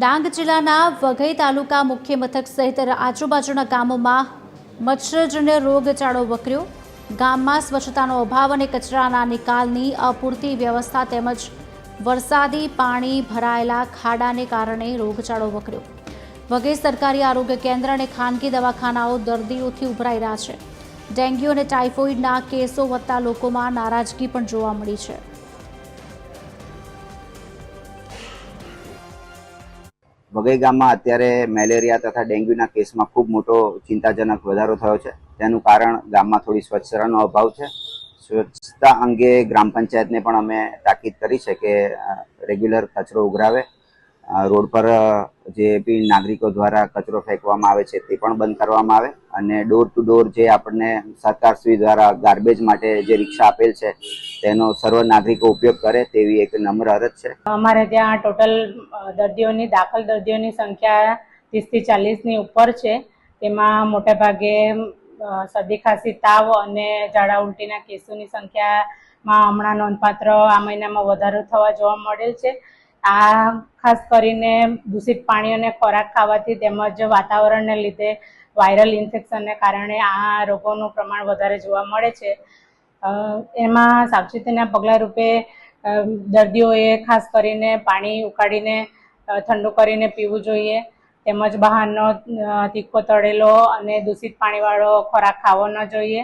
ડાંગ જિલ્લાના વઘઈ તાલુકા મુખ્ય મથક સહિત આજુબાજુના ગામોમાં મચ્છરજન્ય રોગચાળો વકર્યો. ગામમાં સ્વચ્છતાનો અભાવ અને કચરાના નિકાલની અપૂરતી વ્યવસ્થા તેમજ વરસાદી પાણી ભરાયેલા ખાડાને કારણે રોગચાળો વકર્યો. વઘઈ સરકારી આરોગ્ય કેન્દ્ર અને ખાનગી દવાખાનાઓ દર્દીઓથી ઉભરાઈ રહ્યા છે. ડેન્ગ્યુ અને ટાઇફોઇડના કેસો વધતા લોકોમાં નારાજગી પણ જોવા મળી છે. વઘઈ ગામમાં અત્યારે મેલેરિયા તથા ડેન્ગ્યુના કેસમાં ખૂબ મોટો ચિંતાજનક વધારો થયો છે. તેનું કારણ ગામમાં થોડી સ્વચ્છતાનો અભાવ છે. સ્વચ્છતા અંગે ગ્રામ પંચાયતને પણ અમે તાકીદ કરી છે કે રેગ્યુલર કચરો ઉઘરાવે. રોડ પર જે બી નાગરિકો દ્વારા કચરો ફેંકવામાં આવે છે તે પણ બંધ કરવામાં આવે. અને ડોર ટુ ડોર જે આપણને સરકારશ્રી દ્વારા ગાર્બેજ માટે જે રિક્ષા આપેલ છે, તેનો સર્વ નાગરિકો ઉપયોગ કરે તેવી એક નમ્ર અરજ છે. અમારે ત્યાં ટોટલ દર્દીઓની, દાખલ દર્દીઓની સંખ્યા ત્રીસથી ચાલીસની ઉપર છે. તેમાં મોટે ભાગે શરદી ખાંસી, તાવ અને ઝાડા ઉલટીના કેસોની સંખ્યામાં હમણાં નોંધપાત્ર આ મહિનામાં વધારો થવા જોવા મળેલ છે. આ ખાસ કરીને દૂષિત પાણી અને ખોરાક ખાવાથી તેમજ વાતાવરણને લીધે વાયરલ ઇન્ફેક્શનને કારણે આ રોગોનું પ્રમાણ વધારે જોવા મળે છે. એમાં સાવચેતીના પગલાં રૂપે દર્દીઓએ ખાસ કરીને પાણી ઉકાળીને ઠંડુ કરીને પીવું જોઈએ. તેમજ બહારનો તીખો તળેલો અને દૂષિત પાણીવાળો ખોરાક ખાવો ન જોઈએ.